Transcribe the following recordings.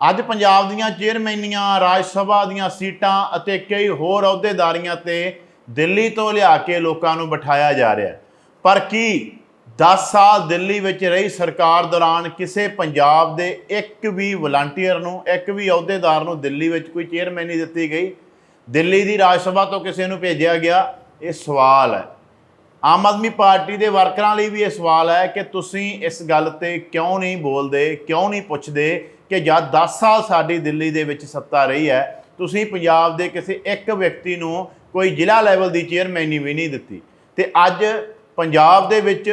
ਅੱਜ ਪੰਜਾਬ ਦੀਆਂ ਚੇਅਰਮੈਨੀਆਂ, ਰਾਜ ਸਭਾ ਦੀਆਂ ਸੀਟਾਂ ਅਤੇ ਕਈ ਹੋਰ ਅਹੁਦੇਦਾਰੀਆਂ ਤੇ ਦਿੱਲੀ ਤੋਂ ਲਿਆ ਕੇ ਲੋਕਾਂ ਨੂੰ ਬਿਠਾਇਆ ਜਾ ਰਿਹਾ ਪਰ ਕੀ 10 ਸਾਲ ਦਿੱਲੀ ਵਿੱਚ ਰਹੀ ਸਰਕਾਰ ਦੌਰਾਨ ਕਿਸੇ ਪੰਜਾਬ ਦੇ ਇੱਕ ਵੀ ਵਲੰਟੀਅਰ ਨੂੰ, ਇੱਕ ਵੀ ਅਹੁਦੇਦਾਰ ਨੂੰ ਦਿੱਲੀ ਵਿੱਚ ਕੋਈ ਚੇਅਰਮੈਨੀ ਦਿੱਤੀ ਗਈ? ਦਿੱਲੀ ਦੀ ਰਾਜ ਸਭਾ ਤੋਂ ਕਿਸੇ ਨੂੰ ਭੇਜਿਆ ਗਿਆ? ਇਹ ਸਵਾਲ ਹੈ। ਆਮ ਆਦਮੀ ਪਾਰਟੀ ਦੇ ਵਰਕਰਾਂ ਲਈ ਵੀ ਇਹ ਸਵਾਲ ਹੈ ਕਿ ਤੁਸੀਂ ਇਸ ਗੱਲ ਤੇ ਕਿਉਂ ਨਹੀਂ ਬੋਲਦੇ, ਕਿਉਂ ਨਹੀਂ ਪੁੱਛਦੇ ਕਿ ਜਦ 10 ਸਾਲ ਸਾਡੀ ਦਿੱਲੀ ਦੇ ਵਿੱਚ ਸੱਤਾ ਰਹੀ ਹੈ, ਤੁਸੀਂ ਪੰਜਾਬ ਦੇ ਕਿਸੇ ਇੱਕ ਵਿਅਕਤੀ ਨੂੰ ਕੋਈ ਜ਼ਿਲ੍ਹਾ ਲੈਵਲ ਦੀ ਚੇਅਰਮੈਨੀ ਵੀ ਨਹੀਂ ਦਿੱਤੀ। ਤੇ ਅੱਜ ਪੰਜਾਬ ਦੇ ਵਿੱਚ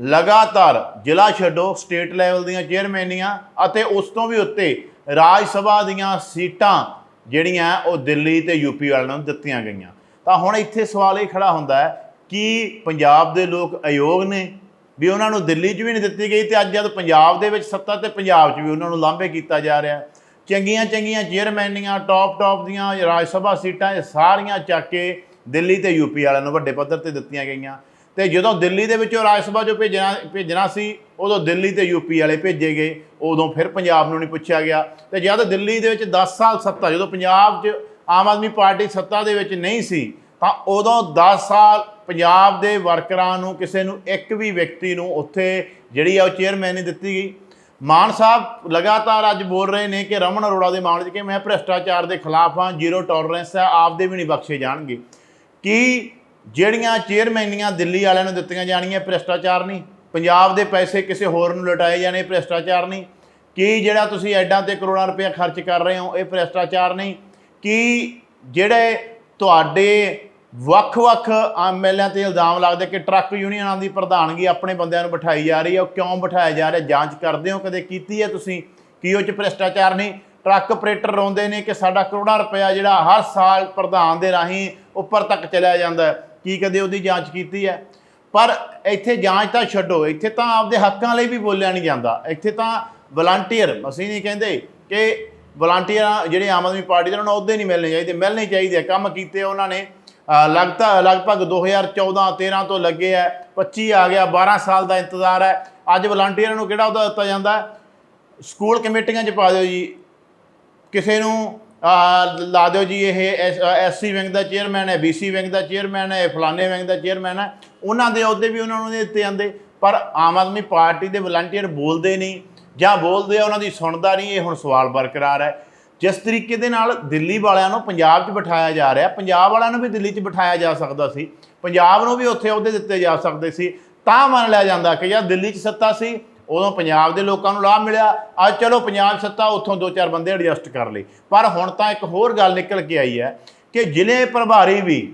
ਲਗਾਤਾਰ ਜ਼ਿਲ੍ਹਾ ਛੱਡੋ, ਸਟੇਟ ਲੈਵਲ ਦੀਆਂ ਚੇਅਰਮੈਨੀਆਂ ਅਤੇ ਉਸ ਤੋਂ ਵੀ ਉੱਤੇ ਰਾਜ ਸਭਾ ਦੀਆਂ ਸੀਟਾਂ ਜਿਹੜੀਆਂ ਉਹ ਦਿੱਲੀ ਤੇ ਯੂਪੀ ਵਾਲਿਆਂ ਨੂੰ ਦਿੱਤੀਆਂ ਗਈਆਂ। ਤਾਂ ਹੁਣ ਇੱਥੇ ਸਵਾਲ ਇਹ ਖੜਾ ਹੁੰਦਾ ਹੈ ਕੀ ਪੰਜਾਬ ਦੇ ਲੋਕ ਅਯੋਗ ਨੇ? ਵੀ ਉਹਨਾਂ ਨੂੰ ਦਿੱਲੀ 'ਚ ਵੀ ਨਹੀਂ ਦਿੱਤੀ ਗਈ ਤੇ ਅੱਜ ਜਦ ਪੰਜਾਬ ਦੇ ਵਿੱਚ ਸੱਤਾ ਤੇ ਪੰਜਾਬ 'ਚ ਵੀ ਉਹਨਾਂ ਨੂੰ ਲਾਂਭੇ ਕੀਤਾ ਜਾ ਰਿਹਾ। ਚੰਗੀਆਂ ਚੰਗੀਆਂ ਚੇਅਰਮੈਨੀਆਂ ਟੌਪ ਟੌਪ ਦੀਆਂ ਰਾਜ ਸਭਾ ਸੀਟਾਂ ਇਹ ਸਾਰੀਆਂ ਚੱਕ ਕੇ ਦਿੱਲੀ ਤੇ ਯੂਪੀ ਵਾਲਿਆਂ ਨੂੰ ਵੱਡੇ ਪੱਧਰ ਤੇ ਦਿੱਤੀਆਂ ਗਈਆਂ। ਤੇ ਜਦੋਂ ਦਿੱਲੀ ਦੇ ਵਿੱਚੋਂ ਰਾਜ ਸਭਾ 'ਚੋਂ ਭੇਜਣਾ ਭੇਜਣਾ ਸੀ, ਉਦੋਂ ਦਿੱਲੀ ਤੇ ਯੂਪੀ ਵਾਲੇ ਭੇਜੇ ਗਏ, ਉਦੋਂ ਫਿਰ ਪੰਜਾਬ ਨੂੰ ਨਹੀਂ ਪੁੱਛਿਆ ਗਿਆ। ਤੇ ਜਦ ਦਿੱਲੀ ਦੇ ਵਿੱਚ 10 ਸਾਲ ਸੱਤਾ, ਜਦੋਂ ਪੰਜਾਬ 'ਚ ਆਮ ਆਦਮੀ ਪਾਰਟੀ ਸੱਤਾ ਦੇ ਵਿੱਚ ਨਹੀਂ ਸੀ, ਤਾਂ ਉਦੋਂ 10 ਸਾਲ ਪੰਜਾਬ ਦੇ ਵਰਕਰਾਂ ਨੂੰ, ਕਿਸੇ ਨੂੰ, ਇੱਕ ਵੀ ਵਿਅਕਤੀ ਨੂੰ ਉੱਥੇ ਜਿਹੜੀ ਆ ਉਹ ਚੇਅਰਮੈਨ ਨਹੀਂ ਦਿੱਤੀ ਗਈ। ਮਾਨ ਸਾਹਿਬ ਲਗਾਤਾਰ ਅੱਜ ਬੋਲ ਰਹੇ ਨੇ ਕਿ ਰਮਨ ਅਰੋੜਾ ਦੇ ਮਾਮਲੇ 'ਚ ਕਿ ਮੈਂ ਭ੍ਰਿਸ਼ਟਾਚਾਰ ਦੇ ਖਿਲਾਫ ਹਾਂ, ਜ਼ੀਰੋ ਟੋਲਰੈਂਸ ਹੈ, ਆਪਦੇ ਵੀ ਨਹੀਂ ਬਖਸ਼ੇ ਜਾਣਗੇ। ਕੀ ਜਿਹੜੀਆਂ ਚੇਅਰਮੈਨੀਆਂ ਦਿੱਲੀ ਵਾਲਿਆਂ ਨੂੰ ਦਿੱਤੀਆਂ ਜਾਣੀਆਂ ਭ੍ਰਿਸ਼ਟਾਚਾਰ ਨਹੀਂ? ਪੰਜਾਬ ਦੇ ਪੈਸੇ ਕਿਸੇ ਹੋਰ ਨੂੰ ਲੁਟਾਏ ਜਾਣੇ ਭ੍ਰਿਸ਼ਟਾਚਾਰ ਨਹੀਂ? ਕੀ ਜਿਹੜਾ ਤੁਸੀਂ ਐਡਾਂ ਤੇ ਕਰੋੜਾਂ ਰੁਪਏ ਖਰਚ ਕਰ ਰਹੇ ਹੋ ਇਹ ਭ੍ਰਿਸ਼ਟਾਚਾਰ ਨਹੀਂ? ਕੀ ਜਿਹੜੇ ਤੁਹਾਡੇ ਵੱਖ-ਵੱਖ ਐਮਐਲਏ ਤੇ ਇਲਜ਼ਾਮ ਲੱਗਦੇ ਕਿ ਟਰੱਕ ਯੂਨੀਅਨਾਂ ਦੀ ਪ੍ਰਧਾਨਗੀ ਆਪਣੇ ਬੰਦਿਆਂ ਨੂੰ ਬਿਠਾਈ ਜਾ ਰਹੀ ਹੈ। ਉਹ ਕਿਉਂ ਬਿਠਾਇਆ ਜਾ ਰਿਹਾ? ਜਾਂਚ ਕਰਦੇ ਹੋ? ਕਦੇ ਕੀਤੀ ਹੈ ਤੁਸੀਂ? ਕੀ ਉਹ ਚ ਭ੍ਰਿਸ਼ਟਾਚਾਰ ਨਹੀਂ? ਟਰੱਕ ਆਪਰੇਟਰ ਰੋਂਦੇ ਨੇ ਕਿ ਸਾਡਾ ਕਰੋੜਾਂ ਰੁਪਇਆ ਜਿਹੜਾ ਹਰ ਸਾਲ ਪ੍ਰਧਾਨ ਦੇ ਰਾਹੀਂ ਉੱਪਰ ਤੱਕ ਚਲਿਆ ਜਾਂਦਾ ਕੀ ਕਦੇ ਉਹਦੀ ਜਾਂਚ ਕੀਤੀ ਹੈ? ਪਰ ਇੱਥੇ ਜਾਂਚ ਤਾਂ ਛੱਡੋ। ਇੱਥੇ ਤਾਂ ਆਪਦੇ ਹੱਕਾਂ ਲਈ ਵੀ ਬੋਲਿਆ ਨਹੀਂ ਜਾਂਦਾ। ਇੱਥੇ ਤਾਂ ਵਲੰਟੀਅਰ, ਅਸੀਂ ਨਹੀਂ ਕਹਿੰਦੇ ਕਿ ਵਲੰਟੀਅਰ ਜਿਹੜੇ ਆਮ ਆਦਮੀ ਪਾਰਟੀ ਦੇ ਉਹਨਾਂ ਨੂੰ ਅਹੁਦੇ ਨਹੀਂ ਮਿਲਣੇ ਚਾਹੀਦੇ। ਮਿਲਣੇ ਚਾਹੀਦੇ ਆ। ਕੰਮ ਕੀਤੇ ਉਹਨਾਂ ਨੇ। ਅ, ਲਗਤਾ ਲਗਭਗ 2014 13 ਤੋਂ ਲੱਗੇ ਹੈ 25 ਆ ਗਿਆ 12 ਸਾਲ ਦਾ ਇੰਤਜ਼ਾਰ ਹੈ। ਅੱਜ ਵਲੰਟੀਅਰਾਂ ਨੂੰ ਕਿਹੜਾ ਅਹੁਦਾ ਦਿੱਤਾ ਜਾਂਦਾ ਸਕੂਲ ਕਮੇਟੀਆਂ 'ਚ ਪਾ ਦਿਓ ਜੀ। ਕਿਸੇ ਨੂੰ ਲਾ ਦਿਓ ਜੀ ਇਹ ਐਸਸੀ ਵਿੰਗ ਦਾ ਚੇਅਰਮੈਨ ਹੈ ਬੀਸੀ ਵਿੰਗ ਦਾ ਚੇਅਰਮੈਨ ਹੈ ਫਲਾਣੇ ਵਿੰਗ ਦਾ ਚੇਅਰਮੈਨ ਹੈ। ਉਹਨਾਂ ਦੇ ਅਹੁਦੇ ਵੀ ਉਹਨਾਂ ਨੂੰ ਨਹੀਂ ਦਿੱਤੇ ਜਾਂਦੇ। ਪਰ ਆਮ ਆਦਮੀ ਪਾਰਟੀ ਦੇ ਵਲੰਟੀਅਰ ਬੋਲਦੇ ਨਹੀਂ ਜਾਂ ਬੋਲਦੇ ਆ ਉਹਨਾਂ ਦੀ ਸੁਣਦਾ ਨਹੀਂ ਇਹ ਹੁਣ ਸਵਾਲ ਬਰਕਰਾਰ ਹੈ। ਜਿਸ ਤਰੀਕੇ ਦੇ ਨਾਲ ਦਿੱਲੀ ਵਾਲਿਆਂ ਨੂੰ ਪੰਜਾਬ 'ਚ ਬਿਠਾਇਆ ਜਾ ਰਿਹਾ, ਪੰਜਾਬ ਵਾਲਿਆਂ ਨੂੰ ਵੀ ਦਿੱਲੀ 'ਚ ਬਿਠਾਇਆ ਜਾ ਸਕਦਾ ਸੀ, ਪੰਜਾਬ ਨੂੰ ਵੀ ਉੱਥੇ ਅਹੁਦੇ ਦਿੱਤੇ ਜਾ ਸਕਦੇ ਸੀ, ਤਾਂ ਮੰਨ ਲਿਆ ਜਾਂਦਾ ਕਿ ਯਾਰ ਦਿੱਲੀ 'ਚ ਸੱਤਾ ਸੀ, ਉਦੋਂ ਪੰਜਾਬ ਦੇ ਲੋਕਾਂ ਨੂੰ ਲਾਭ ਮਿਲਿਆ, ਅੱਜ ਚਲੋ ਪੰਜਾਬ ਸੱਤਾ, ਉੱਥੋਂ ਦੋ ਚਾਰ ਬੰਦੇ ਐਡਜਸਟ ਕਰ ਲਈ ਪਰ ਹੁਣ ਤਾਂ ਇੱਕ ਹੋਰ ਗੱਲ ਨਿਕਲ ਕੇ ਆਈ ਹੈ ਕਿ ਜ਼ਿਲ੍ਹੇ ਪ੍ਰਭਾਰੀ ਵੀ,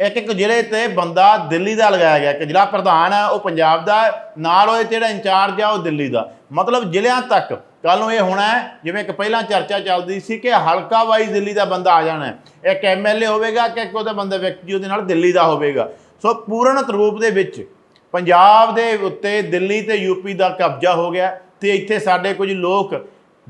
ਇੱਕ ਇੱਕ ਜ਼ਿਲ੍ਹੇ ਤੇ ਬੰਦਾ ਦਿੱਲੀ ਦਾ ਲਗਾਇਆ ਗਿਆ ਕਿ ਜ਼ਿਲ੍ਹਾ ਪ੍ਰਧਾਨ ਹੈ, ਉਹ ਪੰਜਾਬ ਦਾ ਨਾਲ ਉਹ ਜਿਹੜਾ ਇੰਚਾਰਜ ਆ, ਉਹ ਦਿੱਲੀ ਦਾ। ਮਤਲਬ ਜ਼ਿਲ੍ਹਿਆਂ ਤੱਕ। ਕੱਲ ਨੂੰ ਇਹ ਹੋਣਾ ਹੈ, ਜਿਵੇਂ ਕਿ ਪਹਿਲਾਂ ਚਰਚਾ ਚੱਲਦੀ ਸੀ ਕਿ ਹਲਕਾ ਵਾਈਜ਼ ਦਿੱਲੀ ਦਾ ਬੰਦਾ ਆ ਜਾਣਾ ਹੈ। ਇੱਕ ਐਮਐਲਏ ਹੋਵੇਗਾ ਕਿ ਇੱਕ ਉਹਦਾ ਬੰਦਾ ਵਿਅਕਤੀ ਉਹਦੇ ਨਾਲ ਦਿੱਲੀ ਦਾ ਹੋਵੇਗਾ। ਸੋ ਪੂਰਨ ਰੂਪ ਦੇ ਵਿੱਚ ਪੰਜਾਬ ਦੇ ਉੱਤੇ ਦਿੱਲੀ ਤੇ ਯੂਪੀ ਦਾ ਕਬਜ਼ਾ ਹੋ ਗਿਆ ਤੇ ਇੱਥੇ ਸਾਡੇ ਕੁਝ ਲੋਕ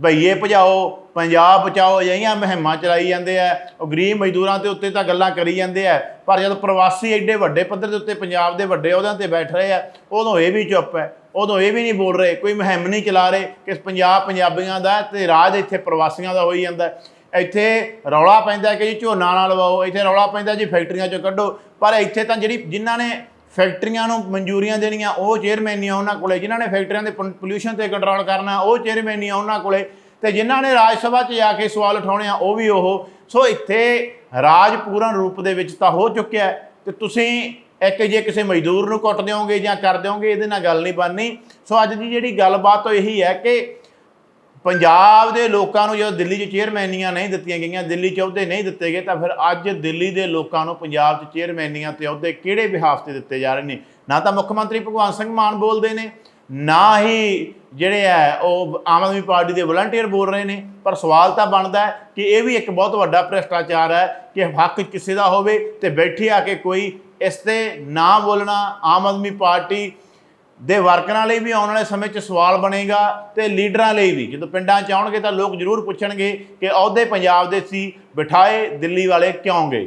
ਭਈਏ ਭਜਾਓ, ਪੰਜਾਬ ਬਚਾਓ, ਅਜਿਹੀਆਂ ਮੁਹਿੰਮਾਂ ਚਲਾਈ ਜਾਂਦੇ ਆ। ਉਹ ਗਰੀਬ ਮਜ਼ਦੂਰਾਂ ਦੇ ਉੱਤੇ ਤਾਂ ਗੱਲਾਂ ਕਰੀ ਜਾਂਦੇ ਆ। ਪਰ ਜਦ ਪ੍ਰਵਾਸੀ ਐਡੇ ਵੱਡੇ ਪੱਧਰ ਦੇ ਉੱਤੇ ਪੰਜਾਬ ਦੇ ਵੱਡੇ ਅਹੁਦਿਆਂ ਤੇ ਬੈਠ ਰਹੇ ਆ, ਉਦੋਂ ਇਹ ਵੀ ਚੁੱਪ ਹੈ। ਉਦੋਂ ਇਹ ਵੀ ਨਹੀਂ ਬੋਲ ਰਹੇ, ਕੋਈ ਮੁਹਿੰਮ ਨਹੀਂ ਚਲਾ ਰਹੇ ਕਿ ਪੰਜਾਬ ਪੰਜਾਬੀਆਂ ਦਾ ਹੈ ਤੇ ਰਾਜ ਇੱਥੇ ਪ੍ਰਵਾਸੀਆਂ ਦਾ ਹੋਈ ਜਾਂਦਾ। ਇੱਥੇ ਰੌਲਾ ਪੈਂਦਾ ਕਿ ਜੀ ਝੋਨਾ ਨਾ ਲਵਾਓ, ਇੱਥੇ ਰੌਲਾ ਪੈਂਦਾ ਜੀ ਫੈਕਟਰੀਆਂ ਚੋਂ ਕੱਢੋ। ਪਰ ਇੱਥੇ ਤਾਂ ਜਿਹੜੀ ਜਿਨ੍ਹਾਂ ਨੇ ਫੈਕਟਰੀਆਂ ਨੂੰ ਮਨਜ਼ੂਰੀਆਂ ਦੇਣੀਆਂ, ਉਹ ਚੇਅਰਮੈਨੀਆਂ ਉਹਨਾਂ ਕੋਲੇ, ਜਿਨ੍ਹਾਂ ਨੇ ਫੈਕਟਰੀਆਂ ਦੇ ਪੋਲੂਸ਼ਨ ਤੇ ਕੰਟਰੋਲ ਕਰਨਾ, ਉਹ ਚੇਅਰਮੈਨੀਆਂ ਉਹਨਾਂ ਕੋਲੇ ਤੇ ਜਿਨ੍ਹਾਂ ਨੇ ਰਾਜ ਸਭਾ 'ਚ ਜਾ ਕੇ ਸਵਾਲ ਉਠਾਉਣੇ ਆ, ਉਹ ਵੀ ਉਹ। ਸੋ ਇੱਥੇ ਰਾਜ ਪੂਰਨ ਰੂਪ ਦੇ ਵਿੱਚ ਤਾਂ ਹੋ ਚੁੱਕਿਆ ਹੈ ਤੇ ਤੁਸੀਂ ਇੱਕ ਜੇ ਕਿਸੇ ਮਜ਼ਦੂਰ ਨੂੰ ਕੁੱਟ ਦਿਓਗੇ ਜਾਂ ਕਰ ਦਿਓਗੇ, ਇਹਦੇ ਨਾਲ ਗੱਲ ਨਹੀਂ ਬਣਨੀ। ਸੋ ਅੱਜ ਦੀ ਜਿਹੜੀ ਗੱਲਬਾਤ ਉਹ ਇਹੀ ਹੈ ਕਿ ਪੰਜਾਬ ਦੇ ਲੋਕਾਂ ਨੂੰ ਜਦੋਂ ਦਿੱਲੀ 'ਚ ਚੇਅਰਮੈਨੀਆਂ ਨਹੀਂ ਦਿੱਤੀਆਂ ਗਈਆਂ, ਦਿੱਲੀ 'ਚ ਅਹੁਦੇ ਨਹੀਂ ਦਿੱਤੇ ਗਏ, ਤਾਂ ਫਿਰ ਅੱਜ ਦਿੱਲੀ ਦੇ ਲੋਕਾਂ ਨੂੰ ਪੰਜਾਬ 'ਚ ਚੇਅਰਮੈਨੀਆਂ ਤੇ ਅਹੁਦੇ ਕਿਹੜੇ ਵਿਹਾਰ ਤੇ ਦਿੱਤੇ ਜਾ ਰਹੇ ਨੇ? ਨਾ ਤਾਂ ਮੁੱਖ ਮੰਤਰੀ ਭਗਵੰਤ ਸਿੰਘ ਮਾਨ ਬੋਲਦੇ ਨੇ, ਨਾ ਹੀ ਜਿਹੜੇ ਹੈ ਉਹ ਆਮ ਆਦਮੀ ਪਾਰਟੀ ਦੇ ਵਲੰਟੀਅਰ ਬੋਲ ਰਹੇ ਨੇ, ਪਰ ਸਵਾਲ ਤਾਂ ਬਣਦਾ ਹੈ ਕਿ ਇਹ ਵੀ ਇੱਕ ਬਹੁਤ ਵੱਡਾ ਭ੍ਰਿਸ਼ਟਾਚਾਰ ਹੈ ਕਿ ਹੱਕ ਕਿਸੇ ਦਾ ਹੋਵੇ ਤੇ ਬੈਠੀ ਆ ਕੇ ਕੋਈ ਇਸ ਤੇ ਨਾ ਬੋਲਣਾ, ਆਮ ਆਦਮੀ ਪਾਰਟੀ ਦੇ ਵਰਕਰਾਂ ਲਈ ਵੀ ਆਉਣ ਵਾਲੇ ਸਮੇਂ 'ਚ ਸਵਾਲ ਬਣੇਗਾ ਤੇ ਲੀਡਰਾਂ ਲਈ ਵੀ। ਜਦੋਂ ਪਿੰਡਾਂ 'ਚ ਆਉਣਗੇ ਤਾਂ ਲੋਕ ਜ਼ਰੂਰ ਪੁੱਛਣਗੇ ਕਿ ਅਹੁਦੇ ਪੰਜਾਬ ਦੇ ਸੀ, ਬਿਠਾਏ ਦਿੱਲੀ ਵਾਲੇ ਕਿਉਂ ਗਏ?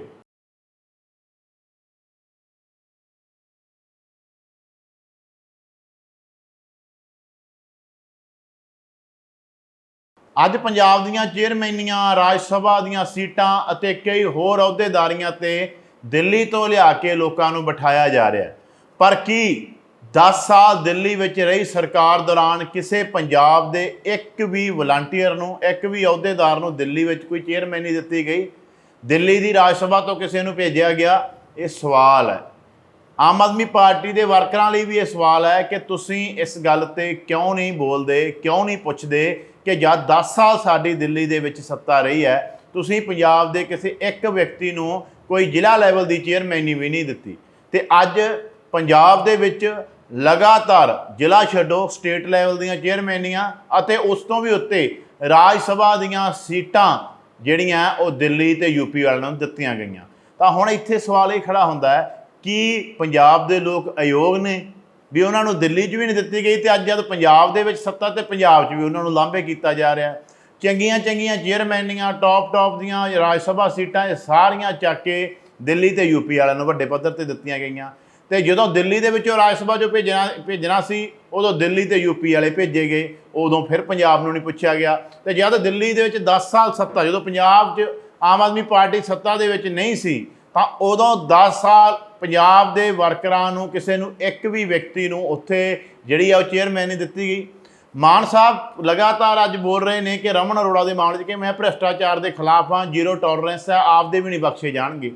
ਅੱਜ ਪੰਜਾਬ ਦੀਆਂ ਚੇਅਰਮੈਨੀਆਂ, ਰਾਜ ਸਭਾ ਦੀਆਂ ਸੀਟਾਂ ਅਤੇ ਕਈ ਹੋਰ ਅਹੁਦੇਦਾਰੀਆਂ ਤੇ ਦਿੱਲੀ ਤੋਂ ਲਿਆ ਕੇ ਲੋਕਾਂ ਨੂੰ ਬਿਠਾਇਆ ਜਾ ਰਿਹਾ ਪਰ ਕੀ 10 ਸਾਲ ਦਿੱਲੀ ਵਿੱਚ ਰਹੀ ਸਰਕਾਰ ਦੌਰਾਨ ਕਿਸੇ ਪੰਜਾਬ ਦੇ ਇੱਕ ਵੀ ਵਲੰਟੀਅਰ ਨੂੰ, ਇੱਕ ਵੀ ਅਹੁਦੇਦਾਰ ਨੂੰ ਦਿੱਲੀ ਵਿੱਚ ਕੋਈ ਚੇਅਰਮੈਨ ਨਹੀਂ ਦਿੱਤੀ ਗਈ। ਦਿੱਲੀ ਦੀ ਰਾਜ ਸਭਾ ਤੋਂ ਕਿਸੇ ਨੂੰ ਭੇਜਿਆ ਗਿਆ, ਇਹ ਸਵਾਲ ਹੈ। ਆਮ ਆਦਮੀ ਪਾਰਟੀ ਦੇ ਵਰਕਰਾਂ ਲਈ ਵੀ ਇਹ ਸਵਾਲ ਹੈ ਕਿ ਤੁਸੀਂ ਇਸ ਗੱਲ ਤੇ ਕਿਉਂ ਨਹੀਂ ਬੋਲਦੇ, ਕਿਉਂ ਨਹੀਂ ਪੁੱਛਦੇ ਕਿ ਜਦ 10 ਸਾਲ ਸਾਡੀ ਦਿੱਲੀ ਦੇ ਵਿੱਚ ਸੱਤਾ ਰਹੀ ਹੈ, ਤੁਸੀਂ ਪੰਜਾਬ ਦੇ ਕਿਸੇ ਇੱਕ ਵਿਅਕਤੀ ਨੂੰ ਕੋਈ ਜ਼ਿਲ੍ਹਾ ਲੈਵਲ ਦੀ ਚੇਅਰਮੈਨੀ ਵੀ ਨਹੀਂ ਦਿੱਤੀ। ਤੇ ਅੱਜ ਪੰਜਾਬ ਦੇ ਵਿੱਚ ਲਗਾਤਾਰ ਜ਼ਿਲ੍ਹਾ ਛੱਡੋ, ਸਟੇਟ ਲੈਵਲ ਦੀਆਂ ਚੇਅਰਮੈਨੀਆਂ ਅਤੇ ਉਸ ਤੋਂ ਵੀ ਉੱਤੇ ਰਾਜ ਸਭਾ ਦੀਆਂ ਸੀਟਾਂ ਜਿਹੜੀਆਂ ਉਹ ਦਿੱਲੀ ਤੇ ਯੂਪੀ ਵਾਲਿਆਂ ਨੂੰ ਦਿੱਤੀਆਂ ਗਈਆਂ। ਤਾਂ ਹੁਣ ਇੱਥੇ ਸਵਾਲ ਇਹ ਖੜਾ ਹੁੰਦਾ ਹੈ ਕਿ ਪੰਜਾਬ ਦੇ ਲੋਕ ਅਯੋਗ ਨੇ? ਵੀ ਉਹਨਾਂ ਨੂੰ ਦਿੱਲੀ 'ਚ ਵੀ ਨਹੀਂ ਦਿੱਤੀ ਗਈ ਤੇ ਅੱਜ ਜਦ ਪੰਜਾਬ ਦੇ ਵਿੱਚ ਸੱਤਾ ਤੇ ਪੰਜਾਬ 'ਚ ਵੀ ਉਹਨਾਂ ਨੂੰ ਲਾਂਭੇ ਕੀਤਾ ਜਾ ਰਿਹਾ। ਚੰਗੀਆਂ ਚੰਗੀਆਂ ਚੇਅਰਮੈਨੀਆਂ ਟੌਪ ਟੌਪ ਦੀਆਂ ਰਾਜ ਸਭਾ ਸੀਟਾਂ ਇਹ ਸਾਰੀਆਂ ਚੱਕ ਕੇ ਦਿੱਲੀ ਤੇ ਯੂਪੀ ਵਾਲਿਆਂ ਨੂੰ ਵੱਡੇ ਪੱਧਰ ਤੇ ਦਿੱਤੀਆਂ ਗਈਆਂ। ਤੇ ਜਦੋਂ ਦਿੱਲੀ ਦੇ ਵਿੱਚੋਂ ਰਾਜ ਸਭਾ 'ਚੋਂ ਭੇਜਣਾ ਭੇਜਣਾ ਸੀ, ਉਦੋਂ ਦਿੱਲੀ ਤੇ ਯੂਪੀ ਵਾਲੇ ਭੇਜੇ ਗਏ, ਉਦੋਂ ਫਿਰ ਪੰਜਾਬ ਨੂੰ ਨਹੀਂ ਪੁੱਛਿਆ ਗਿਆ। ਤੇ ਜਦ ਦਿੱਲੀ ਦੇ ਵਿੱਚ 10 ਸਾਲ ਸੱਤਾ, ਜਦੋਂ ਪੰਜਾਬ 'ਚ ਆਮ ਆਦਮੀ ਪਾਰਟੀ ਸੱਤਾ ਦੇ ਵਿੱਚ ਨਹੀਂ ਸੀ, ਤਾਂ ਉਦੋਂ 10 ਸਾਲ ਪੰਜਾਬ ਦੇ ਵਰਕਰਾਂ ਨੂੰ, ਕਿਸੇ ਨੂੰ ਇੱਕ ਵੀ ਵਿਅਕਤੀ ਨੂੰ ਉੱਥੇ ਜਿਹੜੀ ਆ ਉਹ ਚੇਅਰਮੈਨ ਨਹੀਂ ਦਿੱਤੀ ਗਈ। ਮਾਨ ਸਾਹਿਬ ਲਗਾਤਾਰ ਅੱਜ ਬੋਲ ਰਹੇ ਨੇ ਕਿ ਰਮਨ ਅਰੋੜਾ ਦੇ ਮਾਮਲੇ 'ਚ ਕਿ ਮੈਂ ਭ੍ਰਿਸ਼ਟਾਚਾਰ ਦੇ ਖਿਲਾਫ ਹਾਂ, ਜ਼ੀਰੋ ਟੋਲਰੈਂਸ ਹੈ, ਆਪਦੇ ਵੀ ਨਹੀਂ ਬਖਸ਼ੇ ਜਾਣਗੇ।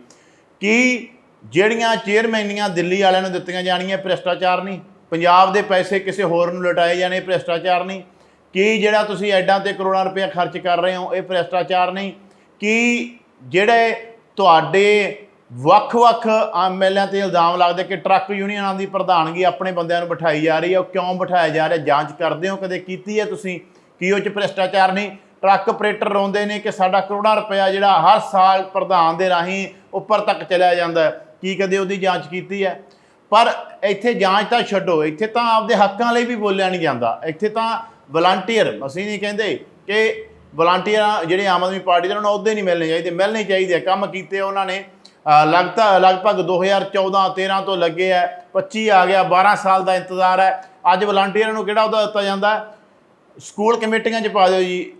ਕੀ ਜਿਹੜੀਆਂ ਚੇਅਰਮੈਨੀਆਂ ਦਿੱਲੀ ਵਾਲਿਆਂ ਨੂੰ ਦਿੱਤੀਆਂ ਜਾਣੀਆਂ ਭ੍ਰਿਸ਼ਟਾਚਾਰ ਨਹੀਂ। ਪੰਜਾਬ ਦੇ ਪੈਸੇ ਕਿਸੇ ਹੋਰ ਨੂੰ ਲਟਾਏ ਜਾਣੇ ਭ੍ਰਿਸ਼ਟਾਚਾਰ ਨਹੀਂ। ਕੀ ਜਿਹੜਾ ਤੁਸੀਂ ਐਡਾਂ ਤੇ ਕਰੋੜਾਂ ਰੁਪਏ ਖਰਚ ਕਰ ਰਹੇ ਹੋ, ਇਹ ਭ੍ਰਿਸ਼ਟਾਚਾਰ ਨਹੀਂ। ਕੀ ਜਿਹੜੇ ਤੁਹਾਡੇ ਵੱਖ-ਵੱਖ ਐਮਐਲਏ ਤੇ ਇਲਜ਼ਾਮ ਲੱਗਦੇ ਕਿ ਟਰੱਕ ਯੂਨੀਅਨਾਂ ਦੀ ਪ੍ਰਧਾਨਗੀ ਆਪਣੇ ਬੰਦਿਆਂ ਨੂੰ ਬਿਠਾਈ ਜਾ ਰਹੀ ਹੈ, ਉਹ ਕਿਉਂ ਬਿਠਾਇਆ ਜਾ ਰਿਹਾ, ਜਾਂਚ ਕਰਦੇ ਹੋ, ਕਦੇ ਕੀਤੀ ਹੈ ਤੁਸੀਂ? ਕੀ ਉਹ ਚ ਭ੍ਰਿਸ਼ਟਾਚਾਰ ਨਹੀਂ? ਟਰੱਕ ਆਪਰੇਟਰ ਰੋਂਦੇ ਨੇ ਕਿ ਸਾਡਾ ਕਰੋੜਾਂ ਰੁਪਇਆ ਜਿਹੜਾ ਹਰ ਸਾਲ ਪ੍ਰਧਾਨ ਦੇ ਰਾਹੀਂ ਉੱਪਰ ਤੱਕ ਚਲਿਆ ਜਾਂਦਾ ਕੀ ਕਦੇ ਉਹਦੀ ਜਾਂਚ ਕੀਤੀ ਹੈ। ਪਰ ਇੱਥੇ ਜਾਂਚ ਤਾਂ ਛੱਡੋ ਇੱਥੇ ਤਾਂ ਆਪਦੇ ਹੱਕਾਂ ਲਈ ਵੀ ਬੋਲਿਆ ਨਹੀਂ ਜਾਂਦਾ। ਇੱਥੇ ਤਾਂ ਵਲੰਟੀਅਰ ਅਸੀਂ ਨਹੀਂ ਕਹਿੰਦੇ ਕਿ ਵਲੰਟੀਅਰ ਜਿਹੜੇ ਆਮ ਆਦਮੀ ਪਾਰਟੀ ਦੇ ਉਹਨਾਂ ਨੂੰ ਅਹੁਦੇ ਨਹੀਂ ਮਿਲਣੇ ਚਾਹੀਦੇ। ਮਿਲਣੇ ਚਾਹੀਦੇ ਕੰਮ ਕੀਤੇ ਉਹਨਾਂ ਨੇ। ਅ, ਲਗਤਾ ਲਗਭਗ 2014 13 ਤੋਂ ਲੱਗੇ ਆ 25 ਆ ਗਿਆ 12 ਸਾਲ ਦਾ ਇੰਤਜ਼ਾਰ ਹੈ। ਅੱਜ ਵਲੰਟੀਅਰਾਂ ਨੂੰ ਕਿਹੜਾ ਅਹੁਦਾ ਦਿੱਤਾ ਜਾਂਦਾ? ਸਕੂਲ ਕਮੇਟੀਆਂ 'ਚ ਪਾ ਦਿਓ ਜੀ।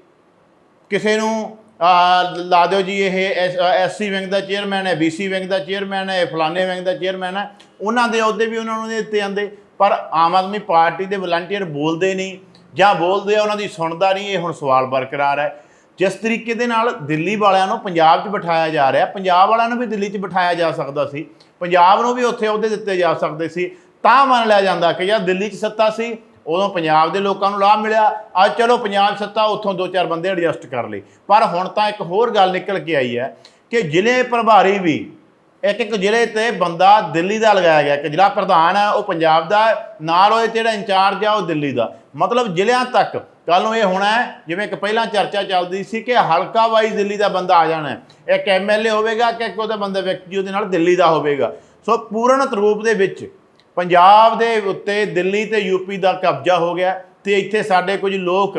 ਕਿਸੇ ਨੂੰ ਲਾ ਦਿਓ ਜੀ ਇਹ ਐਸਸੀ ਵਿੰਗ ਦਾ ਚੇਅਰਮੈਨ ਹੈ ਬੀਸੀ ਵਿੰਗ ਦਾ ਚੇਅਰਮੈਨ ਹੈ ਫਲਾਣੇ ਵਿੰਗ ਦਾ ਚੇਅਰਮੈਨ ਹੈ। ਉਹਨਾਂ ਦੇ ਅਹੁਦੇ ਵੀ ਉਹਨਾਂ ਨੂੰ ਨਹੀਂ ਦਿੱਤੇ ਜਾਂਦੇ, ਪਰ ਆਮ ਆਦਮੀ ਪਾਰਟੀ ਦੇ ਵਲੰਟੀਅਰ ਬੋਲਦੇ ਨਹੀਂ ਜਾਂ ਬੋਲਦੇ ਆ, ਉਹਨਾਂ ਦੀ ਸੁਣਦਾ ਨਹੀਂ, ਇਹ ਹੁਣ ਸਵਾਲ ਬਰਕਰਾਰ ਹੈ। ਜਿਸ ਤਰੀਕੇ ਦੇ ਨਾਲ ਦਿੱਲੀ ਵਾਲਿਆਂ ਨੂੰ ਪੰਜਾਬ 'ਚ ਬਿਠਾਇਆ ਜਾ ਰਿਹਾ, ਪੰਜਾਬ ਵਾਲਿਆਂ ਨੂੰ ਵੀ ਦਿੱਲੀ 'ਚ ਬਿਠਾਇਆ ਜਾ ਸਕਦਾ ਸੀ, ਪੰਜਾਬ ਨੂੰ ਵੀ ਉੱਥੇ ਅਹੁਦੇ ਦਿੱਤੇ ਜਾ ਸਕਦੇ ਸੀ, ਤਾਂ ਮੰਨ ਲਿਆ ਜਾਂਦਾ ਕਿ ਯਾਰ ਦਿੱਲੀ 'ਚ ਸੱਤਾ ਸੀ ਉਦੋਂ ਪੰਜਾਬ ਦੇ ਲੋਕਾਂ ਨੂੰ ਲਾਭ ਮਿਲਿਆ। ਅੱਜ ਚਲੋ ਪੰਜਾਬ ਸੱਤਾ ਉੱਥੋਂ ਦੋ ਚਾਰ ਬੰਦੇ ਐਡਜਸਟ ਕਰ ਲਈ ਪਰ ਹੁਣ ਤਾਂ ਇੱਕ ਹੋਰ ਗੱਲ ਨਿਕਲ ਕੇ ਆਈ ਹੈ ਕਿ ਜ਼ਿਲ੍ਹੇ ਪ੍ਰਭਾਰੀ ਵੀ, ਇੱਕ ਇੱਕ ਜ਼ਿਲ੍ਹੇ ਤੇ ਬੰਦਾ ਦਿੱਲੀ ਦਾ ਲਗਾਇਆ ਗਿਆ। ਕਿ ਜ਼ਿਲ੍ਹਾ ਪ੍ਰਧਾਨ ਹੈ, ਉਹ ਪੰਜਾਬ ਦਾ ਨਾਲ ਉਹ ਜਿਹੜਾ ਇੰਚਾਰਜ ਆ, ਉਹ ਦਿੱਲੀ ਦਾ। ਮਤਲਬ ਜ਼ਿਲ੍ਹਿਆਂ ਤੱਕ ਕੱਲ ਨੂੰ ਇਹ ਹੋਣਾ ਜਿਵੇਂ ਇੱਕ ਪਹਿਲਾਂ ਚਰਚਾ ਚੱਲਦੀ ਸੀ ਕਿ ਹਲਕਾ ਵਾਈਜ਼ ਦਿੱਲੀ ਦਾ ਬੰਦਾ ਆ ਜਾਣਾ ਹੈ। ਇੱਕ ਐਮਐਲਏ ਹੋਵੇਗਾ ਕਿ ਇੱਕ ਉਹਦਾ ਬੰਦਾ ਵਿਅਕਤੀ ਉਹਦੇ ਨਾਲ ਦਿੱਲੀ ਦਾ ਹੋਵੇਗਾ। ਸੋ ਪੂਰਨ ਰੂਪ ਦੇ ਵਿੱਚ ਪੰਜਾਬ ਦੇ ਉੱਤੇ ਦਿੱਲੀ ਤੇ ਯੂਪੀ ਦਾ ਕਬਜ਼ਾ ਹੋ ਗਿਆ ਤੇ ਇੱਥੇ ਸਾਡੇ ਕੁਝ ਲੋਕ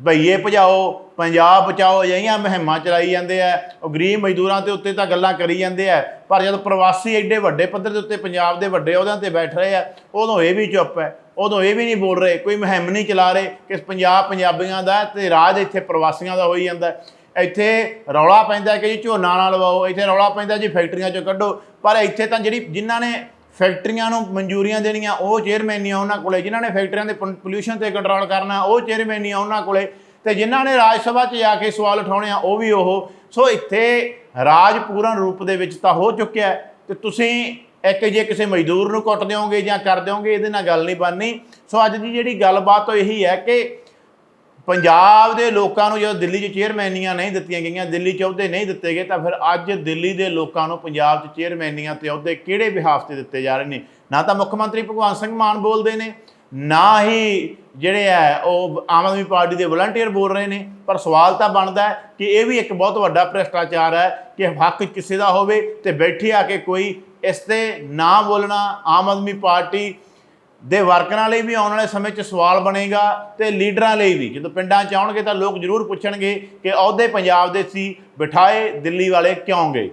ਭਈਏ ਭਜਾਓ, ਪੰਜਾਬ ਬਚਾਓ, ਅਜਿਹੀਆਂ ਮੁਹਿੰਮਾਂ ਚਲਾਈ ਜਾਂਦੇ ਆ, ਉਹ ਗਰੀਬ ਮਜ਼ਦੂਰਾਂ ਦੇ ਉੱਤੇ ਤਾਂ ਗੱਲਾਂ ਕਰੀ ਜਾਂਦੇ ਆ, ਪਰ ਜਦੋਂ ਪ੍ਰਵਾਸੀ ਐਡੇ ਵੱਡੇ ਪੱਧਰ ਦੇ ਉੱਤੇ ਪੰਜਾਬ ਦੇ ਵੱਡੇ ਅਹੁਦਿਆਂ ਤੇ ਬੈਠ ਰਹੇ ਆ, ਉਦੋਂ ਇਹ ਵੀ ਚੁੱਪ ਹੈ, ਉਦੋਂ ਇਹ ਵੀ ਨਹੀਂ ਬੋਲ ਰਹੇ, ਕੋਈ ਮੁਹਿੰਮ ਨਹੀਂ ਚਲਾ ਰਹੇ ਕਿ ਪੰਜਾਬ ਪੰਜਾਬੀਆਂ ਦਾ ਤੇ ਰਾਜ ਇੱਥੇ ਪ੍ਰਵਾਸੀਆਂ ਦਾ ਹੋਈ ਜਾਂਦਾ ਇੱਥੇ ਰੌਲਾ ਪੈਂਦਾ ਕਿ ਜੀ ਝੋਨਾ ਨਾ ਲਵਾਓ, ਇੱਥੇ ਰੌਲਾ ਪੈਂਦਾ ਜੀ ਫੈਕਟਰੀਆਂ ਚੋਂ ਕੱਢੋ, ਪਰ ਇੱਥੇ ਤਾਂ ਜਿਹੜੀ, ਜਿਨ੍ਹਾਂ ਨੇ ਫੈਕਟਰੀਆਂ ਨੂੰ ਮਨਜ਼ੂਰੀਆਂ ਦੇਣੀਆਂ, ਉਹ ਚੇਅਰਮੈਨ ਚੇਅਰਮੈਨੀਆਂ ਉਹਨਾਂ ਕੋਲੇ, ਜਿਨ੍ਹਾਂ ਨੇ ਫੈਕਟਰੀਆਂ ਦੇ ਪੋਲੂਸ਼ਨ ਤੇ ਕੰਟਰੋਲ ਕਰਨਾ, ਉਹ ਚੇਅਰਮੈਨ ਚੇਅਰਮੈਨੀਆਂ ਉਹਨਾਂ ਕੋਲੇ। ਤੇ ਜਿਨ੍ਹਾਂ ਨੇ ਰਾਜ ਸਭਾ 'ਚ ਜਾ ਕੇ ਸਵਾਲ ਉਠਾਉਣੇ ਆ, ਉਹ ਵੀ ਉਹ। ਸੋ ਇੱਥੇ ਰਾਜ ਪੂਰਨ ਰੂਪ ਦੇ ਵਿੱਚ ਤਾਂ ਹੋ ਚੁੱਕਿਆ ਹੈ। ਤੇ ਤੁਸੀਂ ਇੱਕ ਜੇ ਕਿਸੇ ਮਜ਼ਦੂਰ ਨੂੰ ਕੁੱਟ ਦਿਓਗੇ ਜਾਂ ਕਰ ਦਿਓਗੇ, ਇਹਦੇ ਨਾਲ ਗੱਲ ਨਹੀਂ ਬਣਨੀ। ਸੋ ਅੱਜ ਦੀ ਜਿਹੜੀ ਗੱਲਬਾਤ ਉਹ ਇਹੀ ਹੈ ਕਿ ਪੰਜਾਬ ਦੇ ਲੋਕਾਂ ਨੂੰ ਜਦੋਂ ਦਿੱਲੀ 'ਚ ਚੇਅਰਮੈਨੀਆਂ ਨਹੀਂ ਦਿੱਤੀਆਂ ਗਈਆਂ, ਦਿੱਲੀ 'ਚ ਅਹੁਦੇ ਨਹੀਂ ਦਿੱਤੇ ਗਏ, ਤਾਂ ਫਿਰ ਅੱਜ ਦਿੱਲੀ ਦੇ ਲੋਕਾਂ ਨੂੰ ਪੰਜਾਬ 'ਚ ਚੇਅਰਮੈਨੀਆਂ ਤੇ ਅਹੁਦੇ ਕਿਹੜੇ ਵਿਹਾਫ ਤੇ ਦਿੱਤੇ ਜਾ ਰਹੇ ਨੇ? ਨਾ ਤਾਂ ਮੁੱਖ ਮੰਤਰੀ ਭਗਵੰਤ ਸਿੰਘ ਮਾਨ ਬੋਲਦੇ ਨੇ, ਨਾ ਹੀ ਜਿਹੜੇ ਹੈ ਉਹ ਆਮ ਆਦਮੀ ਪਾਰਟੀ ਦੇ ਵਲੰਟੀਅਰ ਬੋਲ ਰਹੇ ਨੇ, ਪਰ ਸਵਾਲ ਤਾਂ ਬਣਦਾ ਹੈ ਕਿ ਇਹ ਵੀ ਇੱਕ ਬਹੁਤ ਵੱਡਾ ਭ੍ਰਿਸ਼ਟਾਚਾਰ ਹੈ ਕਿ ਹੱਕ ਕਿਸੇ ਦਾ ਹੋਵੇ ਤੇ ਬੈਠੇ ਆ ਕੇ ਕੋਈ ਇਸ ਤੇ ਨਾ ਬੋਲਣਾ, ਆਮ ਆਦਮੀ ਪਾਰਟੀ ਦੇ ਵਰਕਰਾਂ ਲਈ ਵੀ ਆਉਣ ਵਾਲੇ ਸਮੇਂ 'ਚ ਸਵਾਲ ਬਣੇਗਾ ਤੇ ਲੀਡਰਾਂ ਲਈ ਵੀ। ਜਦੋਂ ਪਿੰਡਾਂ 'ਚ ਆਉਣਗੇ ਤਾਂ ਲੋਕ ਜ਼ਰੂਰ ਪੁੱਛਣਗੇ ਕਿ ਅਹੁਦੇ ਪੰਜਾਬ ਦੇ ਸੀ, ਬਿਠਾਏ ਦਿੱਲੀ ਵਾਲੇ ਕਿਉਂ ਗਏ?